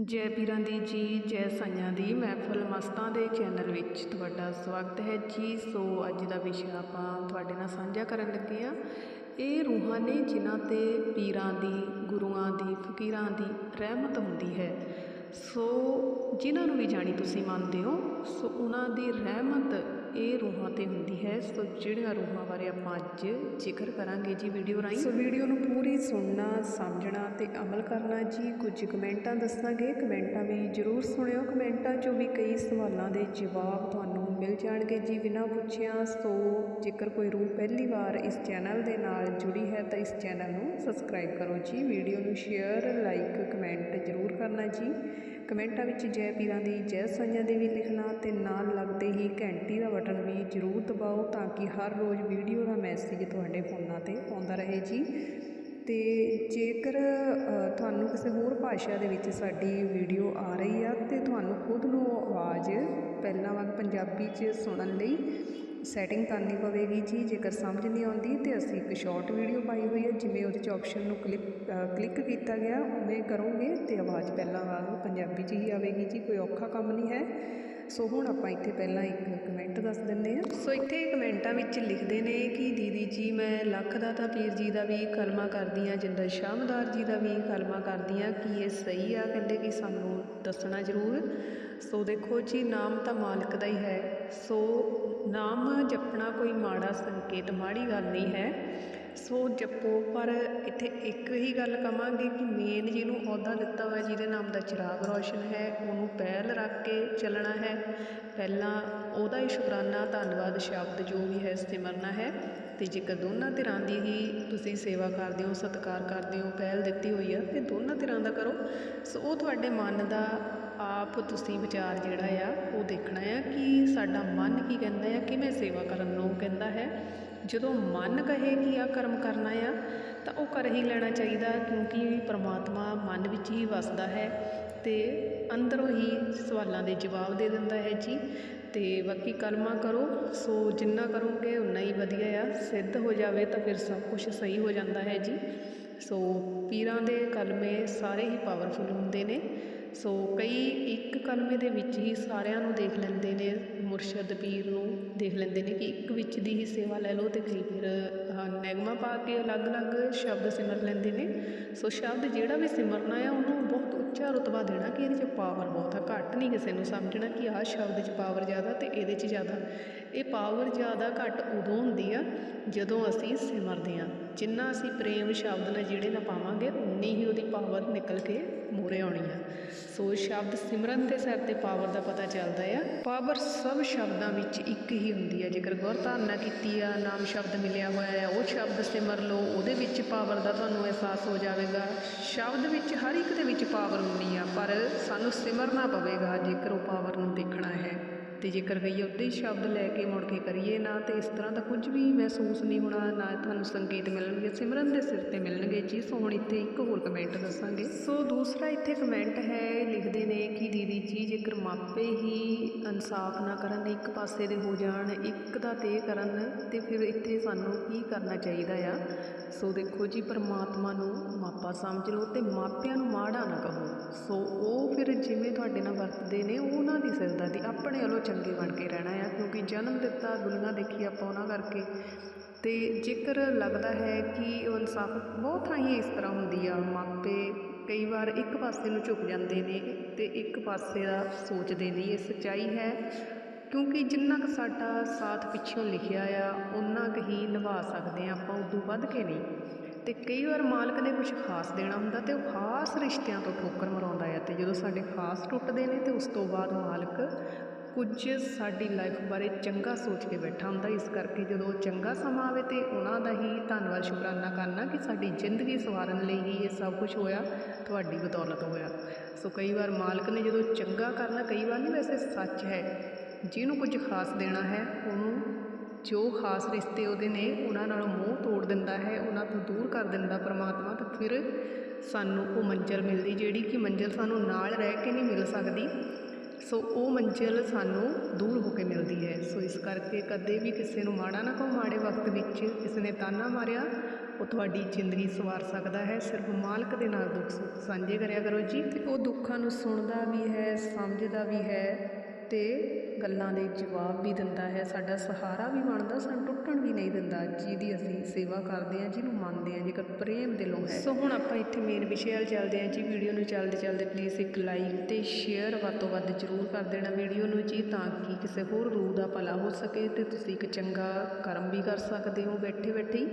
ਜੈ ਪੀਰਾਂ ਦੀ ਜੀ, ਜੈ ਸਾਈਆਂ ਦੀ ਮਹਿਫਲ ਮਸਤਾਂ ਦੇ ਚੈਨਲ ਵਿੱਚ ਤੁਹਾਡਾ ਸਵਾਗਤ ਹੈ ਜੀ। ਸੋ ਅੱਜ ਦਾ ਵਿਸ਼ਾ ਆਪਾਂ ਤੁਹਾਡੇ ਨਾਲ ਸਾਂਝਾ ਕਰਨ ਲੱਗੇ ਆ ਇਹ ਰੂਹਾਂ ਨੇ ਜਿਨ੍ਹਾਂ ਤੇ ਪੀਰਾਂ ਦੀ, ਗੁਰੂਆਂ ਦੀ, ਫਕੀਰਾਂ ਦੀ ਰਹਿਮਤ ਹੁੰਦੀ ਹੈ। ਸੋ ਜਿਨ੍ਹਾਂ ਨੂੰ ਵੀ ਜਾਣੀ ਤੁਸੀਂ ਮੰਨਦੇ ਹੋ, ਸੋ ਉਹਨਾਂ ਦੀ ਰਹਿਮਤ ਇਹ ਰੂਹਾਂ ਤੇ ਹੁੰਦੀ ਹੈ। ਸੋ ਜਿਹੜੀਆਂ ਰੂਹਾਂ ਬਾਰੇ ਆਪਾਂ ਅੱਜ ਜ਼ਿਕਰ ਕਰਾਂਗੇ ਜੀ ਵੀਡੀਓ ਰਾਹੀਂ। ਸੋ ਵੀਡੀਓ ਨੂੰ ਪੂਰੀ ਸੁਣਨਾ, ਸਮਝਣਾ ਤੇ ਅਮਲ ਕਰਨਾ ਜੀ। ਕੁਝ ਕਮੈਂਟਾਂ ਦੱਸਾਂਗੇ। ਕਮੈਂਟਾਂ ਵੀ ਜਰੂਰ ਸੁਣਿਓ। ਕਮੈਂਟਾਂ 'ਚੋਂ ਵੀ ਕਈ ਸਵਾਲਾਂ ਦੇ ਜਵਾਬ ਤੁਹਾਨੂੰ ਮਿਲ ਜਾਣਗੇ ਜੀ। ਬਿਨਾਂ ਪੁੱਛਿਆ ਸੋ ਜੇਕਰ ਕੋਈ ਰੂਹ ਪਹਿਲੀ ਵਾਰ ਇਸ ਚੈਨਲ ਦੇ ਨਾਲ ਜੁੜੀ ਹੈ ਤਾਂ ਇਸ ਚੈਨਲ ਨੂੰ ਸਬਸਕ੍ਰਾਈਬ ਕਰੋ ਜੀ। ਵੀਡੀਓ ਨੂੰ ਸ਼ੇਅਰ, ਲਾਈਕ, ਕਮੈਂਟ ਜਰੂਰ ਕਰਨਾ ਜੀ। ਕਮੈਂਟਾਂ ਵਿੱਚ ਜੈ ਪੀਰਾਂ ਦੀ, ਜੈ ਸਾਈਆਂ ਦੀ ਵੀ ਲਿਖਣਾ ਤੇ ਨਾਲ ਲੱਗਦੇ ਹੀ ਘੰਟੀ ਦਾ ਬਟਨ ਵੀ ਜ਼ਰੂਰ ਦਬਾਓ ਤਾਂ ਕਿ ਹਰ ਰੋਜ਼ ਵੀਡੀਓ ਦਾ ਮੈਸੇਜ ਤੁਹਾਡੇ ਫੋਨਾਂ ਤੇ ਆਉਂਦਾ ਰਹੇ ਜੀ। ਤੇ ਜੇਕਰ ਤੁਹਾਨੂੰ ਕਿਸੇ ਹੋਰ ਭਾਸ਼ਾ ਦੇ ਵਿੱਚ ਸਾਡੀ ਵੀਡੀਓ ਆ ਰਹੀ ਆ ਤੇ ਤੁਹਾਨੂੰ ਖੁਦ ਨੂੰ ਆਵਾਜ਼ ਪਹਿਲਾਂ ਵਾਂਗ ਪੰਜਾਬੀ 'ਚ ਸੁਣਨ ਲਈ ਸੈਟਿੰਗ ਕਰਨੀ ਪਵੇਗੀ ਜੀ, ਜੇਕਰ ਸਮਝ ਨਹੀਂ ਆਉਂਦੀ ਤੇ ਅਸੀਂ ਇੱਕ ਸ਼ਾਰਟ ਵੀਡੀਓ ਪਾਈ ਹੋਈ ਹੈ, ਜਿਵੇਂ ਉਹਦੇ 'ਚ ਆਪਸ਼ਨ ਨੂੰ ਕਲਿੱਕ ਕਲਿੱਕ ਕੀਤਾ ਗਿਆ, ਉਵੇਂ ਕਰੋਗੇ ਤੇ ਆਵਾਜ਼ ਪਹਿਲਾਂ ਵਾਂਗ ਪੰਜਾਬੀ 'ਚ ਹੀ ਆਵੇਗੀ ਜੀ, ਕੋਈ ਔਖਾ ਕੰਮ ਨਹੀਂ ਹੈ। ਸੋ ਹੁਣ ਆਪਾਂ ਇੱਥੇ ਪਹਿਲਾਂ ਇੱਕ ਕਮੈਂਟ ਦੱਸ ਦਿੰਦੇ ਹਾਂ। ਸੋ ਇੱਥੇ ਕਮੈਂਟਾਂ ਵਿੱਚ ਲਿਖਦੇ ਨੇ ਕਿ ਦੀਦੀ ਜੀ, ਮੈਂ ਲੱਖ ਦਾ ਤਾਂ ਪੀਰ ਜੀ ਦਾ ਵੀ ਕਲਮਾ ਕਰਦੀ ਹਾਂ ਜਿੰਦਾ ਸ਼ਾਮਦਾਰ ਜੀ ਦਾ ਵੀ ਕਲਮਾ ਕਰਦੀ ਹਾਂ। ਕਿ ਇਹ ਸਹੀ ਆ? ਕਹਿੰਦੇ ਕਿ ਸਾਨੂੰ ਦੱਸਣਾ ਜ਼ਰੂਰ। ਸੋ ਦੇਖੋ ਜੀ, ਨਾਮ ਤਾਂ ਮਾਲਕ ਦਾ ਹੀ ਹੈ। ਸੋ ਨਾਮ ਜਪਣਾ ਕੋਈ ਮਾੜਾ ਸੰਕੇਤ, ਮਾੜੀ ਗੱਲ ਨਹੀਂ ਹੈ। ਸੋ ਜਪੋ, ਪਰ ਇੱਥੇ ਇੱਕ ਹੀ ਗੱਲ ਕਵਾਂਗੇ ਕਿ ਮੇਨ ਜਿਹਨੂੰ ਅਹੁਦਾ ਦਿੱਤਾ ਹੋਇਆ, ਜਿਹਦੇ ਨਾਮ ਦਾ ਚਿਰਾਗ ਰੌਸ਼ਨ ਹੈ, ਉਹਨੂੰ ਪਹਿਲ ਰੱਖ ਕੇ ਚੱਲਣਾ ਹੈ। ਪਹਿਲਾਂ ਉਹਦਾ ਹੀ ਸ਼ੁਕਰਾਨਾ, ਧੰਨਵਾਦ ਸ਼ਬਦ ਜੋ ਵੀ ਹੈ ਸਿਮਰਨਾ ਹੈ। ਤੇ ਜੇਕਰ ਦੋਨਾਂ ਧਿਰਾਂ ਦੀ ਹੀ ਤੁਸੀਂ ਸੇਵਾ ਕਰਦੇ ਹੋ, ਸਤਿਕਾਰ ਕਰਦੇ ਹੋ, ਪਹਿਲ ਦਿੱਤੀ ਹੋਈ ਆ, ਤੇ ਦੋਨਾਂ ਧਿਰਾਂ ਦਾ ਕਰੋ। ਸੋ ਉਹ ਤੁਹਾਡੇ ਮਨ ਦਾ ਆਪ ਤੁਸੀਂ ਵਿਚਾਰ ਜਿਹੜਾ ਆ ਉਹ ਦੇਖਣਾ ਆ ਕਿ ਸਾਡਾ ਮਨ ਕੀ ਕਹਿੰਦਾ ਆ ਕਿਵੇਂ ਸੇਵਾ ਕਰਨ ਨੂੰ ਕਹਿੰਦਾ ਹੈ। ਜਦੋਂ ਮਨ ਕਹੇ ਕਿ ਆ ਕਰਮ ਕਰਨਾ ਆ, ਤਾਂ ਉਹ ਕਰ ਹੀ ਲੈਣਾ ਚਾਹੀਦਾ, ਕਿਉਂਕਿ ਪ੍ਰਮਾਤਮਾ ਮਨ ਵਿੱਚ ਹੀ ਵਸਦਾ ਹੈ ਤੇ ਅੰਦਰੋਂ ਹੀ ਸਵਾਲਾਂ ਦੇ ਜਵਾਬ ਦੇ ਦਿੰਦਾ ਹੈ ਜੀ। ਤੇ ਬਾਕੀ ਕਲਮਾ ਕਰੋ, ਸੋ ਜਿੰਨਾ ਕਰੋਗੇ ਉਨਾ ਹੀ ਵਧੀਆ ਆ। ਸਿੱਧ ਹੋ ਜਾਵੇ ਤਾਂ ਫਿਰ ਸਭ ਕੁਝ ਸਹੀ ਹੋ ਜਾਂਦਾ ਹੈ ਜੀ। ਸੋ ਪੀਰਾਂ ਦੇ ਕਲਮੇ ਸਾਰੇ ਹੀ ਪਾਵਰਫੁਲ ਹੁੰਦੇ ਨੇ। ਸੋ ਕਈ ਇੱਕ ਕਲਮੇ ਦੇ ਵਿੱਚ ਹੀ ਸਾਰਿਆਂ ਨੂੰ ਦੇਖ ਲੈਂਦੇ ਨੇ ਮੁਰਸ਼ਦ ਪੀਰ ਨੂੰ ਦੇਖ ਲੈਂਦੇ ਨੇ ਕਿ ਇੱਕ ਵਿੱਚ ਦੀ ਹੀ ਸੇਵਾ ਲੈ ਲਓ ਤੇ ਕਈ ਫਿਰ ਆਹ, ਨੈਗਮਾ ਪਾ ਕੇ ਅਲੱਗ-ਅਲੱਗ ਸ਼ਬਦ ਸਿਮਰ ਲੈਂਦੇ ਨੇ। ਸੋ ਸ਼ਬਦ ਜਿਹੜਾ ਵੀ ਸਿਮਰਨਾ ਆ ਉਹਨੂੰ ਬਹੁਤ ਉੱਚਾ ਰੁਤਬਾ ਦੇਣਾ ਕਿ ਇਹਦੇ 'ਚ ਪਾਵਰ ਬਹੁਤ ਆ। ਘੱਟ ਨਹੀਂ ਕਿਸੇ ਨੂੰ ਸਮਝਣਾ ਕਿ ਆਹ ਸ਼ਬਦ 'ਚ ਪਾਵਰ ਜ਼ਿਆਦਾ ਤੇ ਇਹਦੇ 'ਚ ਜ਼ਿਆਦਾ। ਇਹ ਪਾਵਰ ਜ਼ਿਆਦਾ ਘੱਟ ਉਦੋਂ ਹੁੰਦੀ ਆ ਜਦੋਂ ਅਸੀਂ ਸਿਮਰਦੇ ਆ। ਜਿੰਨਾ ਅਸੀਂ ਪ੍ਰੇਮ ਸ਼ਬਦ ਨਾਲ ਜਿਹੜੇ ਨਾ ਪਾਵਾਂਗੇ ਉਨੀ ਹੀ ਉਹਦੀ ਪਾਵਰ ਨਿਕਲ ਕੇ ਮੂਹਰੇ ਆਉਣੀ ਆ। ਸੋ ਸ਼ਬਦ ਸਿਮਰਨ ਦੇ ਸਿਰ ਤੇ ਪਾਵਰ ਦਾ ਪਤਾ ਚੱਲਦਾ ਆ। ਪਾਵਰ ਸਭ ਸ਼ਬਦਾਂ ਵਿੱਚ ਇੱਕ ਹੀ ਹੁੰਦੀ ਆ। ਜੇਕਰ ਗੁਰ ਧਾਰਨਾ ਕੀਤੀ ਆ, ਨਾਮ ਸ਼ਬਦ ਮਿਲਿਆ ਹੋਇਆ ਆ, ਉਹ ਸ਼ਬਦ ਸਿਮਰ ਲਓ, ਉਹਦੇ ਵਿੱਚ ਪਾਵਰ ਦਾ ਤੁਹਾਨੂੰ ਅਹਿਸਾਸ ਹੋ ਜਾਵੇਗਾ। ਸ਼ਬਦ ਵਿੱਚ ਹਰ ਇੱਕ ਦੇ ਵਿੱਚ ਪਾਵਰ ਹੁੰਦੀ ਆ, ਪਰ ਸਾਨੂੰ ਸਿਮਰਨਾ ਪਵੇਗਾ ਜੇਕਰ ਉਹ ਪਾਵਰ ਨੂੰ ਦੇਖਣਾ ਹੈ। ਅਤੇ ਜੇਕਰ ਕਹੀਏ ਉੱਤੇ ਹੀ ਸ਼ਬਦ ਲੈ ਕੇ ਮੁੜ ਕੇ ਕਰੀਏ ਨਾ, ਤਾਂ ਇਸ ਤਰ੍ਹਾਂ ਦਾ ਕੁਝ ਵੀ ਮਹਿਸੂਸ ਨਹੀਂ ਹੋਣਾ, ਨਾ ਤੁਹਾਨੂੰ ਸੰਗੀਤ ਮਿਲਣਗੇ, ਸਿਮਰਨ ਦੇ ਸਿਰ ਤੇ ਮਿਲਣਗੇ ਜੀ। ਸੋ ਹੁਣ ਇੱਥੇ ਇੱਕ ਹੋਰ ਕਮੈਂਟ ਦੱਸਾਂਗੇ। ਸੋ ਦੂਸਰਾ ਇੱਥੇ ਕਮੈਂਟ ਹੈ, ਲਿਖਦੇ ਨੇ ਕਿ ਦੀਦੀ ਜੀ, ਜੇਕਰ ਮਾਪੇ ਹੀ ਇਨਸਾਫ ਨਾ ਕਰਨ, ਇੱਕ ਪਾਸੇ ਦੇ ਹੋ ਜਾਣ, ਇੱਕ ਦਾ ਤੇ ਕਰਨ, ਤੇ ਫਿਰ ਇੱਥੇ ਸਾਨੂੰ ਕੀ ਕਰਨਾ ਚਾਹੀਦਾ ਆ? ਸੋ ਦੇਖੋ ਜੀ, ਪਰਮਾਤਮਾ ਨੂੰ ਮਾਪਾ ਸਮਝ ਲਓ ਤੇ ਮਾਪਿਆਂ ਨੂੰ ਮਾੜਾ ਨਾ ਕਹੋ। ਸੋ ਉਹ ਫਿਰ ਜਿਵੇਂ ਤੁਹਾਡੇ ਨਾਲ ਵਰਤਦੇ ਨੇ ਉਹ ਉਹਨਾਂ ਦੀ ਸਿਰਦਰਦੀ, ਆਪਣੇ ਵੱਲੋਂ ਚੰਗੇ ਬਣ ਕੇ ਰਹਿਣਾ ਆ, ਕਿਉਂਕਿ ਜਨਮ ਦਿੱਤਾ, ਦੁਨੀਆ ਦੇਖੀ ਆਪਾਂ ਉਹਨਾਂ ਕਰਕੇ। ਤੇ ਜੇਕਰ ਲੱਗਦਾ ਹੈ ਕਿ ਉਹ ਇਨਸਾਫ ਬਹੁਤ ਥਾਂ ਹੀ ਇਸ ਤਰ੍ਹਾਂ ਹੁੰਦੀ ਆ, ਮਾਪੇ ਕਈ ਵਾਰ ਇੱਕ ਪਾਸੇ ਨੂੰ ਝੁਕ ਜਾਂਦੇ ਨੇ ਤੇ ਇੱਕ ਪਾਸੇ ਦਾ ਸੋਚਦੇ ਨੇ, ਇਹ ਸੱਚਾਈ ਹੈ। ਕਿਉਂਕਿ ਜਿੰਨਾ ਕੁ ਸਾਡਾ ਸਾਥ ਪਿੱਛੋਂ ਲਿਖਿਆ ਆ ਉਨਾ ਕੁ ਹੀ ਨਿਭਾ ਸਕਦੇ ਆ ਆਪਾਂ, ਉਦੋਂ ਵੱਧ ਕੇ ਨਹੀਂ। ਤੇ ਕਈ ਵਾਰ ਮਾਲਕ ਨੇ ਕੁਝ ਖਾਸ ਦੇਣਾ ਹੁੰਦਾ ਤੇ ਉਹ ਖਾਸ ਰਿਸ਼ਤਿਆਂ ਤੋਂ ਠੋਕਰ ਮਰਾਉਂਦਾ ਹੈ ਤੇ ਜਦੋਂ ਸਾਡੇ ਖਾਸ ਟੁੱਟਦੇ ਨੇ ਤੇ ਉਸ ਤੋਂ ਬਾਅਦ ਮਾਲਕ ਕੁਝ ਸਾਡੀ ਲਾਈਫ ਬਾਰੇ ਚੰਗਾ ਸੋਚ ਕੇ ਬੈਠਾ ਹੁੰਦਾ ਇਸ ਕਰਕੇ ਜਦੋਂ ਚੰਗਾ ਸਮਾਂ ਆਵੇ ਤੇ ਉਹਨਾਂ ਦਾ ਹੀ ਧੰਨਵਾਦ, ਸ਼ੁਕਰਾਨਾ ਕਰਨਾ ਕਿ ਸਾਡੀ ਜ਼ਿੰਦਗੀ ਸਵਾਰਨ ਲਈ ਹੀ ਇਹ ਸਭ ਕੁਝ ਹੋਇਆ, ਤੁਹਾਡੀ ਬਦੌਲਤ ਹੋਇਆ। ਸੋ ਕਈ ਵਾਰ ਮਾਲਕ ਨੇ ਜਦੋਂ ਚੰਗਾ ਕਰਨਾ, ਕਈ ਵਾਰ ਨਹੀਂ, ਵੈਸੇ ਸੱਚ ਹੈ। ਜਿਹਨੂੰ ਕੁਝ ਖਾਸ ਦੇਣਾ ਹੈ, ਉਹਨੂੰ ਜੋ ਖਾਸ ਰਿਸ਼ਤੇ ਉਹਦੇ ਨੇ, ਉਹਨਾਂ ਨਾਲੋਂ ਮੋਹ ਤੋੜ ਦਿੰਦਾ ਹੈ, ਉਹਨਾਂ ਤੋਂ ਦੂਰ ਕਰ ਦਿੰਦਾ ਪਰਮਾਤਮਾ ਤਾਂ ਫਿਰ ਸਾਨੂੰ ਉਹ ਮੰਜ਼ਿਲ ਮਿਲਦੀ, ਜਿਹੜੀ ਕਿ ਮੰਜ਼ਿਲ ਸਾਨੂੰ ਨਾਲ ਰਹਿ ਕੇ ਨਹੀਂ ਮਿਲ ਸਕਦੀ। ਸੋ ਉਹ ਮੰਜ਼ਿਲ ਸਾਨੂੰ ਦੂਰ ਹੋ ਕੇ ਮਿਲਦੀ ਹੈ। ਸੋ ਇਸ ਕਰਕੇ ਕਦੇ ਵੀ ਕਿਸੇ ਨੂੰ ਮਾੜਾ ਨਾ ਕਹੋ, ਮਾੜੇ ਵਕਤ ਵਿੱਚ ਕਿਸੇ ਨੇ ਤਾਨਾ ਮਾਰਿਆ, ਉਹ ਤੁਹਾਡੀ ਜ਼ਿੰਦਗੀ ਸਵਾਰ ਸਕਦਾ ਹੈ। ਸਿਰਫ ਮਾਲਕ ਦੇ ਨਾਲ ਦੁੱਖ ਸਾਂਝੇ ਕਰਿਆ ਕਰੋ ਜੀ। ਤੇ ਉਹ ਦੁੱਖਾਂ ਨੂੰ ਸੁਣਦਾ ਵੀ ਹੈ, ਸਮਝਦਾ ਵੀ ਹੈ। ਤੇ ਗੱਲਾਂ ਦੇ ਜਵਾਬ ਵੀ ਦਿੰਦਾ ਹੈ, ਸਾਡਾ ਸਹਾਰਾ ਵੀ ਬਣਦਾ, ਸਾਨੂੰ ਟੁੱਟਣ ਵੀ ਨਹੀਂ ਦਿੰਦਾ, ਜਿਹਦੀ ਅਸੀਂ ਸੇਵਾ ਕਰਦੇ ਹਾਂ, ਜਿਹਨੂੰ ਮੰਨਦੇ ਹਾਂ, ਜੇਕਰ ਪ੍ਰੇਮ ਦਿਲੋਂ ਹੈ। ਸੋ ਹੁਣ ਆਪਾਂ ਇੱਥੇ ਮੇਨ ਵਿਸ਼ੇ ਵੱਲ ਚੱਲਦੇ ਹਾਂ ਜੀ ਵੀਡੀਓ ਨੂੰ ਚੱਲਦੇ ਚੱਲਦੇ ਪਲੀਜ਼ ਇੱਕ ਲਾਈਕ ਤੇ ਸ਼ੇਅਰ ਵੱਧ ਤੋਂ ਵੱਧ ਜ਼ਰੂਰ ਕਰ ਦੇਣਾ ਵੀਡੀਓ ਨੂੰ ਜੀ, ਤਾਂ ਕਿ ਕਿਸੇ ਹੋਰ ਰੂਹ ਦਾ ਭਲਾ ਹੋ ਸਕੇ ਤੇ ਤੁਸੀਂ ਇੱਕ ਚੰਗਾ ਕਰਮ ਵੀ ਕਰ ਸਕਦੇ ਹੋ ਬੈਠੇ ਬੈਠੇ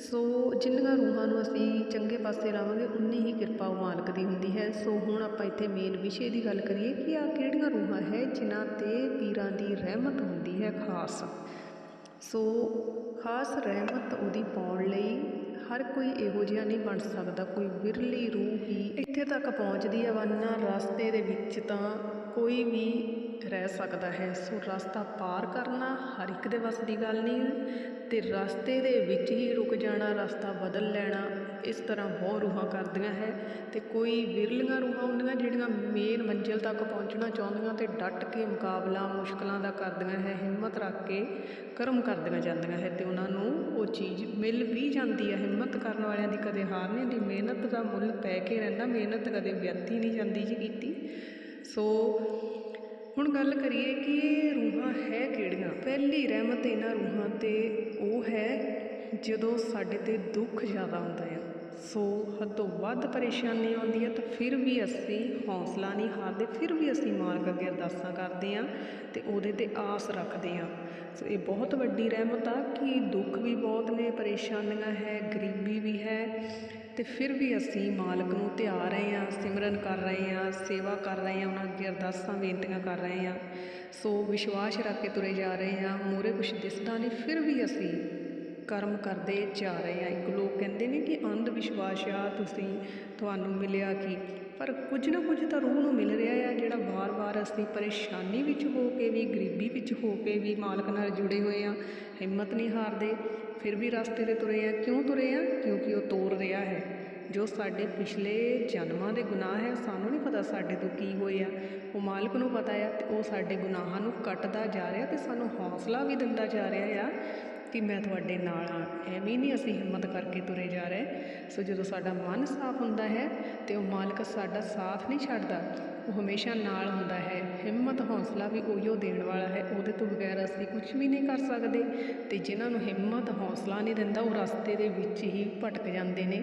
ਸੋ ਜਿੰਨੀਆਂ ਰੂਹਾਂ ਨੂੰ ਅਸੀਂ ਚੰਗੇ ਪਾਸੇ ਲਾਵਾਂਗੇ, ਉਨੀ ਹੀ ਕਿਰਪਾ ਮਾਲਕ ਦੀ ਹੁੰਦੀ ਹੈ। ਸੋ ਹੁਣ ਆਪਾਂ ਇੱਥੇ ਮੇਨ ਵਿਸ਼ੇ ਦੀ ਗੱਲ ਕਰੀਏ ਕਿ ਆ ਕਿਹੜੀਆਂ ਰੂਹਾਂ ਹੈ ਜਿਨ੍ਹਾਂ ਤੇ ਪੀਰਾਂ ਦੀ ਰਹਿਮਤ ਹੁੰਦੀ ਹੈ ਖਾਸ। ਸੋ ਖਾਸ ਰਹਿਮਤ ਉਹਦੀ ਪਾਉਣ ਲਈ ਹਰ ਕੋਈ ਇਹੋ ਜਿਹਾ ਨਹੀਂ ਬਣ ਸਕਦਾ। ਕੋਈ ਵਿਰਲੀ ਰੂਹ ਹੀ ਇੱਥੇ ਤੱਕ ਪਹੁੰਚਦੀ ਹੈ, ਵਰਨਾ ਰਸਤੇ ਦੇ ਵਿੱਚ ਤਾਂ ਕੋਈ ਵੀ ਰਹਿ ਸਕਦਾ ਹੈ। ਸੋ ਰਸਤਾ ਪਾਰ ਕਰਨਾ ਹਰ ਇੱਕ ਦੇ ਵੱਸ ਦੀ ਗੱਲ ਨਹੀਂ ਤੇ ਰਸਤੇ ਦੇ ਵਿੱਚ ਹੀ ਰੁਕ ਜਾਣਾ, ਰਸਤਾ ਬਦਲ ਲੈਣਾ ਇਸ ਤਰ੍ਹਾਂ ਬਹੁਤ ਰੂਹਾਂ ਕਰਦੀਆਂ ਹੈ ਅਤੇ ਕੋਈ ਵਿਰਲੀਆਂ ਰੂਹਾਂ ਹੁੰਦੀਆਂ ਜਿਹੜੀਆਂ ਮੇਨ ਮੰਜ਼ਿਲ ਤੱਕ ਪਹੁੰਚਣਾ ਚਾਹੁੰਦੀਆਂ ਅਤੇ ਡਟ ਕੇ ਮੁਕਾਬਲਾ ਮੁਸ਼ਕਲਾਂ ਦਾ ਕਰਦੀਆਂ ਹੈ, ਹਿੰਮਤ ਰੱਖ ਕੇ ਕਰਮ ਕਰਦੀਆਂ ਜਾਂਦੀਆਂ ਹੈ ਅਤੇ ਉਹਨਾਂ ਨੂੰ ਉਹ ਚੀਜ਼ ਮਿਲ ਵੀ ਜਾਂਦੀ ਹੈ। ਹਿੰਮਤ ਕਰਨ ਵਾਲਿਆਂ ਦੀ ਕਦੇ ਹਾਰ ਨਹੀਂ ਹੁੰਦੀ, ਮਿਹਨਤ ਦਾ ਮੁੱਲ ਪੈ ਕੇ ਰਹਿੰਦਾ, ਮਿਹਨਤ ਕਦੇ ਵਿਅਰਥੀ ਨਹੀਂ ਜਾਂਦੀ ਜੀ ਕੀਤੀ। ਸੋ ਹੁਣ ਗੱਲ ਕਰੀਏ ਕਿ ਇਹ ਰੂਹਾਂ ਹੈ ਕਿਹੜੀਆਂ? ਪਹਿਲੀ ਰਹਿਮਤ ਇਹਨਾਂ ਰੂਹਾਂ ਤੇ ਉਹ ਹੈ ਜਦੋਂ ਸਾਡੇ ਤੇ ਦੁੱਖ ਜ਼ਿਆਦਾ ਹੁੰਦਾ ਹੈ ਸੋ ਹੱਦੋਂ ਵੱਧ ਪਰੇਸ਼ਾਨੀ ਆਉਂਦੀ ਹੈ ਤਾਂ ਫਿਰ ਵੀ ਅਸੀਂ ਹੌਸਲਾ ਨਹੀਂ ਹਾਰਦੇ, ਫਿਰ ਵੀ ਅਸੀਂ ਮਾਲਕ ਅੱਗੇ ਅਰਦਾਸਾਂ ਕਰਦੇ ਹਾਂ ਤੇ ਉਹਦੇ ਤੇ ਆਸ ਰੱਖਦੇ ਹਾਂ। ਸੋ ਇਹ ਬਹੁਤ ਵੱਡੀ ਰਹਿਮਤ ਆ ਕਿ ਦੁੱਖ ਵੀ ਬਹੁਤ ਨੇ, ਪਰੇਸ਼ਾਨੀਆਂ ਹੈ, ਗਰੀਬੀ ਵੀ ਹੈ ਤੇ ਫਿਰ ਵੀ ਅਸੀਂ ਮਾਲਕ ਨੂੰ ਧਿਆ ਰਹੇ ਹਾਂ, ਸਿਮਰਨ ਕਰ ਰਹੇ ਹਾਂ, ਸੇਵਾ ਕਰ ਰਹੇ ਹਾਂ, ਉਹਨਾਂ ਅੱਗੇ ਅਰਦਾਸਾਂ, ਬੇਨਤੀਆਂ ਕਰ ਰਹੇ ਹਾਂ। ਸੋ ਵਿਸ਼ਵਾਸ ਰੱਖ ਕੇ ਤੁਰੇ ਜਾ ਰਹੇ ਹਾਂ, ਮੂਹਰੇ ਕੁਛ ਦਿਸਦਾ ਨਹੀਂ, ਫਿਰ ਵੀ ਅਸੀਂ ਕਰਮ ਕਰਦੇ ਜਾ ਰਹੇ ਹਾਂ ਇੱਕ ਲੋਕ ਕਹਿੰਦੇ ਨੇ ਕਿ ਅੰਧ ਵਿਸ਼ਵਾਸ ਆ, ਤੁਸੀਂ ਤੁਹਾਨੂੰ ਮਿਲਿਆ ਕੀ? ਪਰ ਕੁਝ ਨਾ ਕੁਝ ਤਾਂ ਰੂਹ ਨੂੰ ਮਿਲ ਰਿਹਾ ਆ, ਜਿਹੜਾ ਵਾਰ-ਵਾਰ ਅਸੀਂ ਪਰੇਸ਼ਾਨੀ ਵਿੱਚ ਹੋ ਕੇ ਵੀ, ਗਰੀਬੀ ਵਿੱਚ ਹੋ ਕੇ ਵੀ ਮਾਲਕ ਨਾਲ ਜੁੜੇ ਹੋਏ ਆ, ਹਿੰਮਤ ਨਹੀਂ ਹਾਰਦੇ, ਫਿਰ ਵੀ ਰਸਤੇ ਤੇ ਤੁਰੇ ਆ। ਕਿਉਂ ਤੁਰੇ ਆ? ਕਿਉਂਕਿ ਉਹ ਤੋਰ ਰਿਹਾ ਹੈ। ਜੋ ਸਾਡੇ ਪਿਛਲੇ ਜਨਮਾਂ ਦੇ ਗੁਨਾਹ ਹੈ, ਸਾਨੂੰ ਨਹੀਂ ਪਤਾ ਸਾਡੇ ਤੋਂ ਕੀ ਹੋਏ ਆ। ਉਹ ਮਾਲਕ ਨੂੰ ਪਤਾ ਆ ਤੇ ਉਹ ਸਾਡੇ ਗੁਨਾਹਾਂ ਨੂੰ ਕੱਟਦਾ ਜਾ ਰਿਹਾ ਤੇ ਸਾਨੂੰ ਹੌਸਲਾ ਵੀ ਦਿੰਦਾ ਜਾ ਰਿਹਾ ਆ। ਕਿ ਮੈਂ ਤੁਹਾਡੇ ਨਾਲ ਹਾਂ ਐਵੇਂ ਨਹੀਂ ਅਸੀਂ ਹਿੰਮਤ ਕਰਕੇ ਤੁਰੇ ਜਾ ਰਹੇ। ਸੋ ਜਦੋਂ ਸਾਡਾ ਮਨ ਸਾਫ਼ ਹੁੰਦਾ ਹੈ ਤੇ ਉਹ ਮਾਲਕ ਸਾਡਾ ਸਾਥ ਨਹੀਂ ਛੱਡਦਾ ਉਹ ਹਮੇਸ਼ਾ ਨਾਲ ਹੁੰਦਾ ਹੈ। ਹਿੰਮਤ ਹੌਸਲਾ ਵੀ ਉਹੀਓ ਦੇਣ ਵਾਲਾ ਹੈ। ਉਹਦੇ ਤੋਂ ਬਗੈਰ ਅਸੀਂ ਕੁਝ ਵੀ ਨਹੀਂ ਕਰ ਸਕਦੇ। ਤੇ ਜਿਨ੍ਹਾਂ ਨੂੰ ਹਿੰਮਤ ਹੌਸਲਾ ਨਹੀਂ ਦਿੰਦਾ ਉਹ ਰਸਤੇ ਦੇ ਵਿੱਚ ਹੀ ਭਟਕ ਜਾਂਦੇ ਨੇ।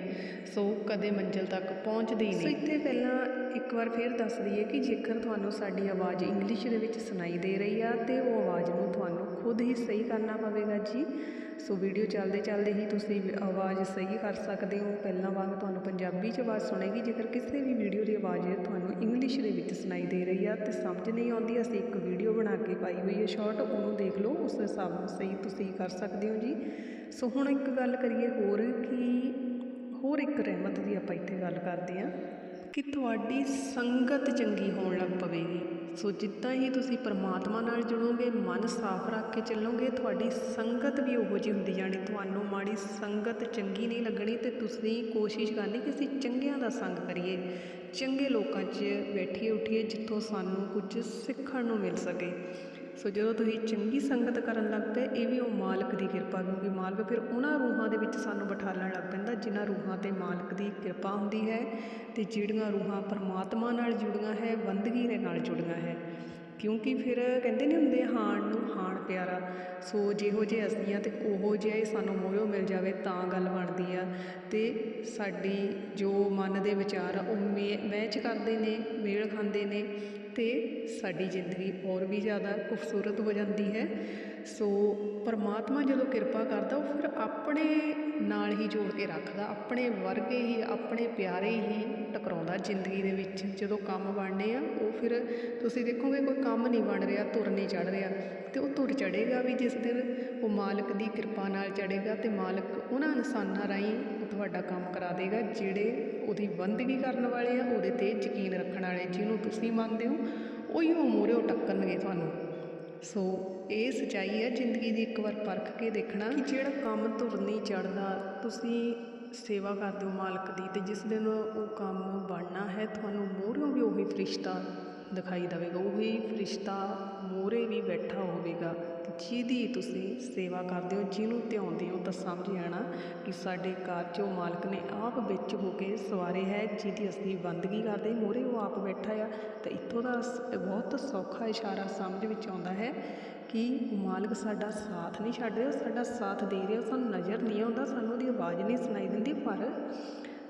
ਸੋ ਕਦੇ ਮੰਜ਼ਿਲ ਤੱਕ ਪਹੁੰਚਦੇ ਹੀ ਨਹੀਂ। ਸੋ ਇੱਥੇ ਪਹਿਲਾਂ ਇੱਕ ਵਾਰ ਫੇਰ ਦੱਸ ਦਈਏ ਕਿ ਜੇਕਰ ਤੁਹਾਨੂੰ ਸਾਡੀ ਆਵਾਜ਼ ਇੰਗਲਿਸ਼ ਦੇ ਵਿੱਚ ਸੁਣਾਈ ਦੇ ਰਹੀ ਆ ਤੇ ਉਹ ਆਵਾਜ਼ ਨੂੰ ਤੁਹਾਨੂੰ ਖੁਦ ਹੀ ਸਹੀ ਕਰਨਾ ਪਵੇਗਾ ਜੀ। ਸੋ ਵੀਡੀਓ ਚੱਲਦੇ ਚੱਲਦੇ ਹੀ ਤੁਸੀਂ ਆਵਾਜ਼ ਸਹੀ ਕਰ ਸਕਦੇ ਹੋ। ਪਹਿਲਾਂ ਵਾਂਗ ਤੁਹਾਨੂੰ ਪੰਜਾਬੀ 'ਚ ਆਵਾਜ਼ ਸੁਣੇਗੀ, ਜੇਕਰ ਕਿਸੇ ਵੀ ਵੀਡੀਓ ਦੀ ਆਵਾਜ਼ ਤੁਹਾਨੂੰ ਇੰਗਲਿਸ਼ ਦੇ ਵਿੱਚ ਸੁਣਾਈ ਦੇ ਰਹੀ ਆ ਤੇ ਸਮਝ ਨਹੀਂ ਆਉਂਦੀ, ਅਸੀਂ ਇੱਕ ਵੀਡੀਓ ਬਣਾ ਕੇ ਪਾਈ ਹੋਈ ਹੈ ਸ਼ਾਰਟ ਉਹਨੂੰ ਦੇਖ ਲਓ, ਉਸ ਹਿਸਾਬ ਨਾਲ ਸਹੀ ਤੁਸੀਂ ਕਰ ਸਕਦੇ ਹੋ ਜੀ। ਸੋ ਹੁਣ ਇੱਕ ਗੱਲ ਕਰੀਏ, ਹੋਰ ਕਿ, ਹੋਰ ਇੱਕ ਰਹਿਮਤ ਦੀ ਆਪਾਂ ਇੱਥੇ ਗੱਲ ਕਰਦੇ ਹਾਂ। ਕਿ ਤੁਹਾਡੀ ਸੰਗਤ ਚੰਗੀ ਹੋਣ ਲੱਗ ਪਵੇਗੀ। ਸੋ ਜਿੱਦਾਂ ਹੀ ਤੁਸੀਂ ਪਰਮਾਤਮਾ ਨਾਲ ਜੁੜੋਗੇ, ਮਨ ਸਾਫ਼ ਰੱਖ ਕੇ ਚੱਲੋਗੇ, ਤੁਹਾਡੀ ਸੰਗਤ ਵੀ ਉਹੋ ਜਿਹੀ ਹੁੰਦੀ ਜਾਣੀ, ਤੁਹਾਨੂੰ ਮਾੜੀ ਸੰਗਤ ਚੰਗੀ ਨਹੀਂ ਲੱਗਣੀ ਤੇ ਤੁਸੀਂ ਕੋਸ਼ਿਸ਼ ਕਰਨੀ ਕਿ ਅਸੀਂ ਚੰਗਿਆਂ ਦਾ ਸੰਗ ਕਰੀਏ। ਚੰਗੇ ਲੋਕਾਂ 'ਚ ਬੈਠੀਏ ਉੱਠੀਏ ਜਿੱਥੋਂ ਸਾਨੂੰ ਕੁਝ ਸਿੱਖਣ ਨੂੰ ਮਿਲ ਸਕੇ। ਸੋ ਜਦੋਂ ਤੁਸੀਂ ਚੰਗੀ ਸੰਗਤ ਕਰਨ ਲੱਗ ਪਏ, ਇਹ ਵੀ ਉਹ ਮਾਲਕ ਦੀ ਕਿਰਪਾ ਕਿਉਂਕਿ ਮਾਲਕ ਫਿਰ ਉਹਨਾਂ ਰੂਹਾਂ ਦੇ ਵਿੱਚ ਸਾਨੂੰ ਬਿਠਾਲਣ ਲੱਗ ਪੈਂਦਾ, ਜਿਨ੍ਹਾਂ ਰੂਹਾਂ ਤੇ ਮਾਲਕ ਦੀ ਕਿਰਪਾ ਹੁੰਦੀ ਹੈ ਤੇ ਜਿਹੜੀਆਂ ਰੂਹਾਂ ਪਰਮਾਤਮਾ ਨਾਲ ਜੁੜੀਆਂ ਹੈ, ਬੰਦਗੀ ਦੇ ਨਾਲ ਜੁੜੀਆਂ ਹੈ। ਕਿਉਂਕਿ ਫਿਰ ਕਹਿੰਦੇ ਨਹੀਂ ਹੁੰਦੇ, ਹਾਣ ਨੂੰ ਹਾਣ ਪਿਆਰਾ, ਸੋ ਜਿਹੋ ਜਿਹੇ ਅਸੀਂ ਆ ਤੇ ਉਹੋ ਜਿਹਾ ਹੀ ਸਾਨੂੰ ਮੋਹਰੋਂ ਮਿਲ ਜਾਵੇ, ਤਾਂ ਗੱਲ ਬਣਦੀ ਆ। ਤੇ ਸਾਡੀ ਜੋ ਮਨ ਦੇ ਵਿਚਾਰ ਆ, ਉਹ ਮੇ, ਮੈਚ ਕਰਦੇ ਨੇ, ਮੇਲ ਖਾਂਦੇ ਨੇ ਤੇ ਸਾਡੀ ਜ਼ਿੰਦਗੀ ਹੋਰ ਵੀ ਜ਼ਿਆਦਾ ਖੂਬਸੂਰਤ ਹੋ ਜਾਂਦੀ ਹੈ। ਸੋ ਪਰਮਾਤਮਾ ਜਦੋਂ ਕਿਰਪਾ ਕਰਦਾ, ਉਹ ਫਿਰ ਆਪਣੇ ਨਾਲ ਹੀ ਜੋੜ ਕੇ ਰੱਖਦਾ, ਆਪਣੇ ਵਰਗੇ ਹੀ, ਆਪਣੇ ਪਿਆਰੇ ਹੀ ਟਕਰਾਉਂਦਾ ਜ਼ਿੰਦਗੀ ਦੇ ਵਿੱਚ। ਜਦੋਂ ਕੰਮ ਬਣਨੇ ਆ, ਉਹ ਫਿਰ ਤੁਸੀਂ ਦੇਖੋਗੇ ਕੋਈ ਕੰਮ ਨਹੀਂ ਬਣ ਰਿਹਾ, ਤੁਰ ਨਹੀਂ ਚੜ ਰਿਹਾ ਤੇ ਉਹ ਤੁਰ ਚੜੇਗਾ ਵੀ ਜਿਸ ਦਿਨ ਉਹ ਮਾਲਕ ਦੀ ਕਿਰਪਾ ਨਾਲ ਚੜੇਗਾ ਤੇ ਮਾਲਕ ਉਹਨਾਂ ਇਨਸਾਨਾਂ ਰਾਹੀਂ ਉਹ ਤੁਹਾਡਾ ਕੰਮ ਕਰਾ ਦੇਗਾ, ਜਿਹੜੇ ਉਹਦੀ ਬੰਦਗੀ ਕਰਨ ਵਾਲੇ ਆ, ਉਹਦੇ ਤੇ ਯਕੀਨ ਰੱਖਣ ਵਾਲੇ, ਜਿਹਨੂੰ ਤੁਸੀਂ ਮੰਨਦੇ ਹੋ, ਉਹੀ ਉਹ ਮੂਹਰੇ ਟੱਕਣਗੇ ਤੁਹਾਨੂੰ। ਸੋ ਇਹ ਸਚਾਈ ਹੈ, ਜ਼ਿੰਦਗੀ ਦੀ ਇੱਕ ਵਾਰ ਪਰਖ ਕੇ ਦੇਖਣਾ। ਕਿ ਜਿਹੜਾ ਕੰਮ ਧੁਰ ਨਹੀਂ ਚੜਦਾ ਤੁਸੀਂ ਸੇਵਾ ਕਰਦੇ ਹੋ ਮਾਲਕ ਦੀ, ਤੇ ਜਿਸ ਦਿਨ ਉਹ ਕੰਮ ਬਣਨਾ ਹੈ, ਤੁਹਾਨੂੰ ਮੂਹਰਿਓਂ ਵੀ ਉਹੀ ਫਰਿਸ਼ਤਾ ਦਿਖਾਈ ਦੇਵੇਗਾ। ਉਹੀ ਫਰਿਸ਼ਤਾ ਮੂਹਰੇ ਵੀ ਬੈਠਾ ਹੋਵੇਗਾ। ਜਿਹਦੀ ਤੁਸੀਂ ਸੇਵਾ ਕਰਦੇ ਹੋ, ਜਿਹਨੂੰ ਧਿਆਉਂਦੇ ਹੋ ਤਾਂ ਸਮਝ ਜਾਣਾ ਕਿ ਸਾਡੇ ਘਰ 'ਚ ਉਹ ਮਾਲਕ ਨੇ ਆਪ ਵਿੱਚ ਹੋ ਕੇ ਸਵਾਰੇ ਹੈ, ਜਿਹਦੀ ਅਸੀਂ ਬੰਦਗੀ ਕਰਦੇ ਮੂਹਰੇ ਉਹ ਆਪ ਬੈਠਾ ਆ। ਤਾਂ ਇੱਥੋਂ ਦਾ ਸ- ਬਹੁਤ ਸੌਖਾ ਇਸ਼ਾਰਾ ਸਮਝ ਵਿੱਚ ਆਉਂਦਾ ਹੈ ਕਿ ਮਾਲਕ ਸਾਡਾ ਸਾਥ ਨਹੀਂ ਛੱਡ ਰਿਹਾ, ਸਾਡਾ ਸਾਥ ਦੇ ਰਿਹਾ, ਸਾਨੂੰ ਨਜ਼ਰ ਨਹੀਂ ਆਉਂਦਾ, ਸਾਨੂੰ ਉਹਦੀ ਆਵਾਜ਼ ਨਹੀਂ ਸੁਣਾਈ ਦਿੰਦੀ। ਪਰ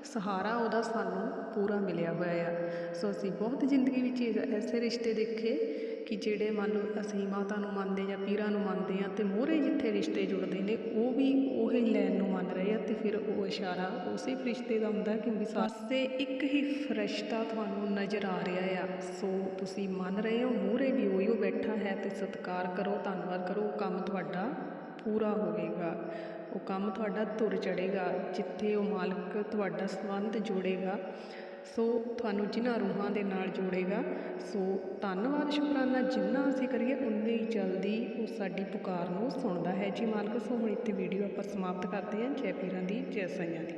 ਸਹਾਰਾ ਉਹਦਾ ਸਾਨੂੰ ਪੂਰਾ ਮਿਲਿਆ ਹੋਇਆ ਆ। ਸੋ ਅਸੀਂ ਬਹੁਤ ਜ਼ਿੰਦਗੀ ਵਿੱਚ ਇਹ- ਐਸੇ ਰਿਸ਼ਤੇ ਦੇਖੇ ਕਿ ਜਿਹੜੇ ਮੰਨ ਲਓ ਅਸੀਂ ਮਾਤਾ ਨੂੰ ਮੰਨਦੇ ਜਾਂ ਪੀਰਾਂ ਨੂੰ ਮੰਨਦੇ ਆ ਤੇ ਮੋਹਰੇ ਜਿੱਥੇ ਰਿਸ਼ਤੇ ਜੁੜਦੇ ਨੇ, ਉਹ ਵੀ ਉਹੀ ਲੈਣ ਨੂੰ ਮੰਨ ਰਹੇ ਆ ਤੇ ਫਿਰ ਉਹ ਇਸ਼ਾਰਾ ਉਸੇ ਫਰਿਸ਼ਤੇ ਦਾ ਹੁੰਦਾ ਕਿਉਂਕਿ ਸਾਸੇ ਇੱਕ ਹੀ ਫਰਿਸ਼ਤਾ ਤੁਹਾਨੂੰ ਨਜ਼ਰ ਆ ਰਿਹਾ ਆ। ਸੋ ਤੁਸੀਂ ਮੰਨ ਰਹੇ ਹੋ, ਮੋਹਰੇ ਵੀ ਉਹੀ ਉਹ ਬੈਠਾ ਹੈ ਤੇ ਸਤਿਕਾਰ ਕਰੋ, ਧੰਨਵਾਦ ਕਰੋ, ਉਹ ਕੰਮ ਤੁਹਾਡਾ ਪੂਰਾ ਹੋਵੇਗਾ। ਉਹ ਕੰਮ ਤੁਹਾਡਾ ਧੁਰ ਚੜੇਗਾ ਜਿੱਥੇ ਉਹ ਮਾਲਕ ਤੁਹਾਡਾ ਸੰਬੰਧ ਜੋੜੇਗਾ। ਸੋ ਤੁਹਾਨੂੰ ਜਿਨ੍ਹਾਂ ਰੂਹਾਂ ਦੇ ਨਾਲ ਜੋੜੇਗਾ, ਸੋ ਧੰਨਵਾਦ ਸ਼ੁਕਰਾਨਾ, ਜਿੰਨਾ ਅਸੀਂ ਕਰੀਏ, ਉਨੀ ਜਲਦੀ ਉਹ ਸਾਡੀ ਪੁਕਾਰ ਨੂੰ ਸੁਣਦਾ ਹੈ। ਜੀ ਮਾਲਕ, ਸੋ ਹੁਣ ਇੱਥੇ ਵੀਡੀਓ ਆਪਾਂ ਸਮਾਪਤ ਕਰਦੇ ਹਾਂ। ਜੈ ਪੀਰਾਂ ਦੀ, ਜੈ ਸਾਈਆਂ ਦੀ।